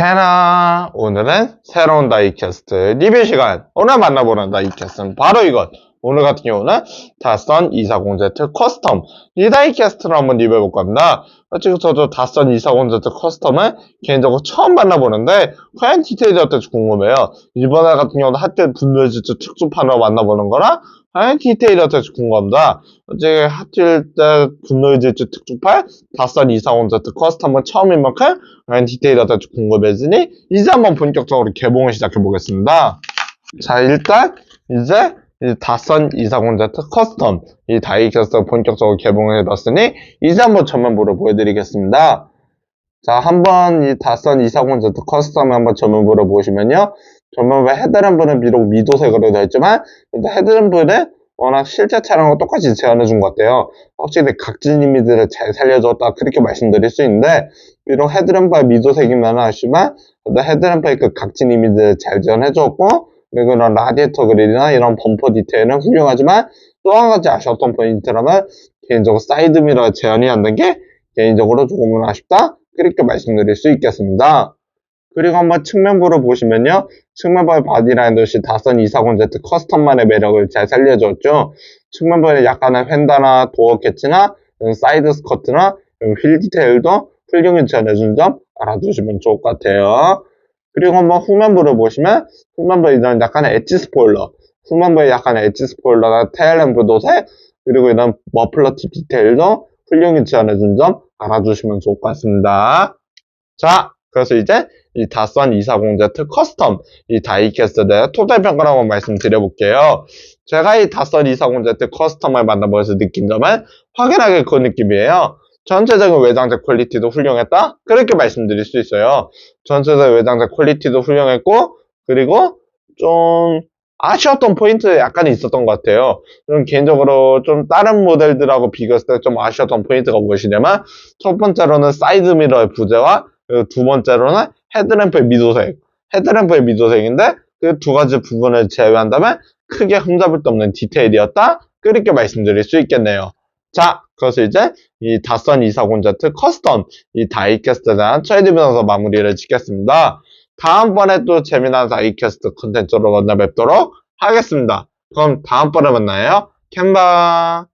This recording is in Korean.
캐나 오늘은 새로운 다이캐스트 리뷰 시간. 오늘 만나보는 다이캐스트는 바로 이것 오늘 같은 경우는 다선 240Z 커스텀. 이 다이 캐스트를 한번 리뷰해볼 겁니다. 솔직히 저도 다선 240Z 커스텀을 개인적으로 처음 만나보는데 과연 디테일이 어떨지 궁금해요. 이번에 같은 경우는 하트 분노지트 특수판으로 만나보는 거라 과연 디테일이 어떨지 궁금합니다. 솔직히 때 분노지트 특수판 다선 240Z 커스텀은 처음인 만큼 과연 디테일이 어떨지 궁금해지니 이제 한번 본격적으로 개봉을 시작해 보겠습니다. 자 일단 이제 이 다선 240Z 커스텀 이 다이캐스트 본격적으로 개봉을 해봤으니 이제 한번 전면부를 보여드리겠습니다. 자 한번 이 다선 240Z 커스텀 한번 전면부를 보시면요 전면부 헤드램프는 비록 미도색으로 되어 있지만 헤드램프는 워낙 실제 차량과 똑같이 재현해 준 것 같아요. 확실히 각진 이미지를 잘 살려줬다 그렇게 말씀드릴 수 있는데 비록 헤드램프가 미도색이면 하지만 헤드램프의 그 각진 이미지를 잘 재현해 줬고 이런 라디에이터 그릴이나 이런 범퍼 디테일은 훌륭하지만 또 한 가지 아쉬웠던 포인트라면 개인적으로 사이드미러 재현이 안 된 게 개인적으로 조금은 아쉽다 그렇게 말씀드릴 수 있겠습니다. 그리고 한번 측면부를 보시면요. 측면부의 바디라인도 역시 다선 240Z 커스텀만의 매력을 잘 살려줬죠. 측면부에 약간의 휀다나 도어 캐치나 사이드 스커트나 휠 디테일도 훌륭히 전해준 점 알아두시면 좋을 것 같아요. 그리고 한번 후면부를 보시면 후면부에 이런 약간의 엣지 스포일러 후면부에 약간의 엣지 스포일러나 테일램프 도색 그리고 이런 머플러 팁 디테일도 훌륭히 지원해준 점 알아두시면 좋을 것 같습니다. 자, 그래서 이제 이 다선 240Z 커스텀 이 다이캐스트에 대해 토탈 평가를 한번 말씀드려볼게요. 제가 이 다선 240Z 커스텀을 만나보면서 느낀 점은 확연하게 그 느낌이에요. 전체적인 외장재 퀄리티도 훌륭했다? 그렇게 말씀드릴 수 있어요. 전체적인 외장재 퀄리티도 훌륭했고, 그리고 좀 아쉬웠던 포인트 약간 있었던 것 같아요. 좀 개인적으로 좀 다른 모델들하고 비교했을 때 좀 아쉬웠던 포인트가 무엇이냐면, 첫 번째로는 사이드 미러의 부재와, 두 번째로는 헤드램프의 미도색. 헤드램프의 미도색인데, 그 두 가지 부분을 제외한다면, 크게 흠잡을 데 없는 디테일이었다? 그렇게 말씀드릴 수 있겠네요. 자, 그래서 이제 이 다선 240Z 커스텀 이 다이캐스트에 대한 최대 변호사 마무리를 짓겠습니다. 다음번에 또 재미난 다이캐스트 컨텐츠로 만나 뵙도록 하겠습니다. 그럼 다음번에 만나요. 캔바